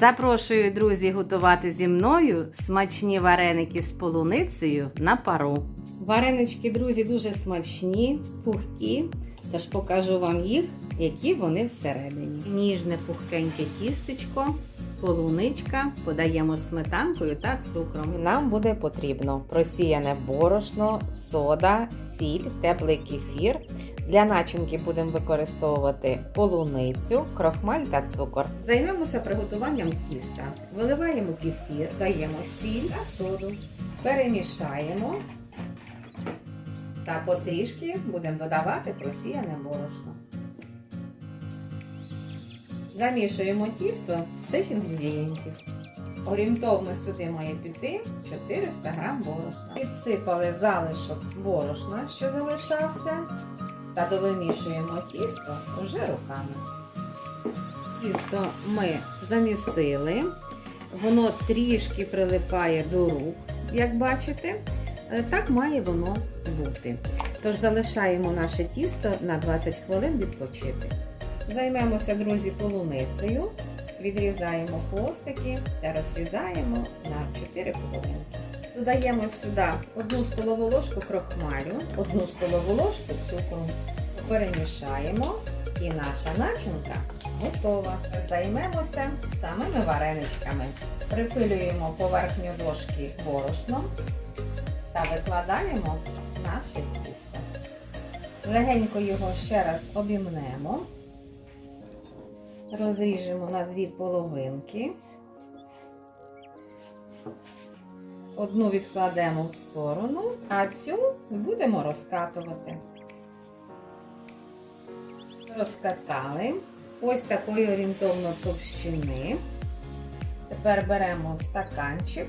Запрошую, друзі, готувати зі мною смачні вареники з полуницею на пару. Варенички, друзі, дуже смачні, пухкі, тож покажу вам їх, які вони всередині. Ніжне пухкеньке тістечко, полуничка, подаємо сметанкою та цукром. Нам буде потрібно просіяне борошно, сода, сіль, теплий кефір. Для начинки будемо використовувати полуницю, крохмаль та цукор. Займемося приготуванням тіста. Виливаємо кефір, даємо сіль та соду, перемішаємо та потрішки будемо додавати просіяне борошно. Замішуємо тісто з цих інгредієнтів. Орієнтовно сюди має піти 400 г борошна. Підсипали залишок борошна, що залишався, та довимішуємо тісто вже руками. Тісто ми замісили, воно трішки прилипає до рук, як бачите. Е, Так має воно бути. Тож залишаємо наше тісто на 20 хвилин відпочити. Займемося, друзі, полуницею. Відрізаємо хвостики та розрізаємо на 4 половинки. Додаємо сюди 1 столову ложку крохмалю, 1 столову ложку цукру. Перемішаємо і наша начинка готова. Займемося самими вареничками. Припилюємо поверхню дошки борошном та викладаємо наше тісто. Легенько його ще раз обімнемо, розріжемо на дві половинки. Одну відкладемо в сторону, а цю будемо розкатувати. Розкатали ось такої орієнтовно товщини. Тепер беремо стаканчик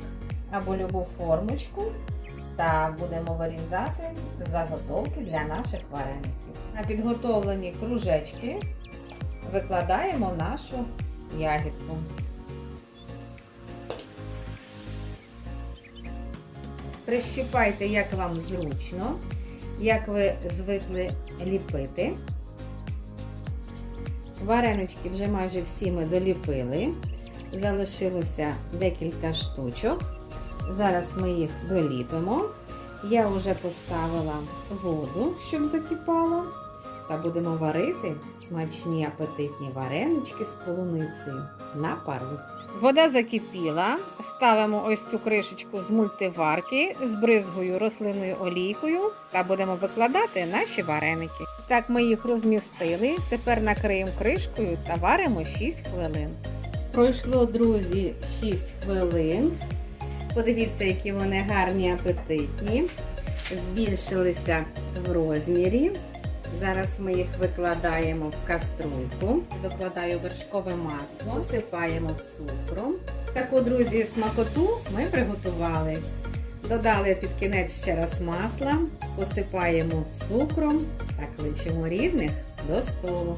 або любу формочку та будемо вирізати заготовки для наших вареників. На підготовлені кружечки викладаємо нашу ягідку. Прищіпайте, як вам зручно, як ви звикли ліпити. Варенички вже майже всі ми доліпили. Залишилося декілька штучок. Зараз ми їх доліпимо. Я вже поставила воду, щоб закипала. Та будемо варити смачні апетитні варенички з полуницею на пару. Вода закипіла. Ставимо ось цю кришечку з мультиварки з бризгою рослинною олійкою та будемо викладати наші вареники. Так ми їх розмістили. Тепер накриємо кришкою та варимо 6 хвилин. Пройшло, друзі, 6 хвилин. Подивіться, які вони гарні, апетитні. Збільшилися в розмірі. Зараз ми їх викладаємо в каструльку. Докладаю вершкове масло, сипаємо цукром. Таку, друзі, смакоту ми приготували. Додали під кінець ще раз масла, посипаємо цукром та кличемо рідних до столу.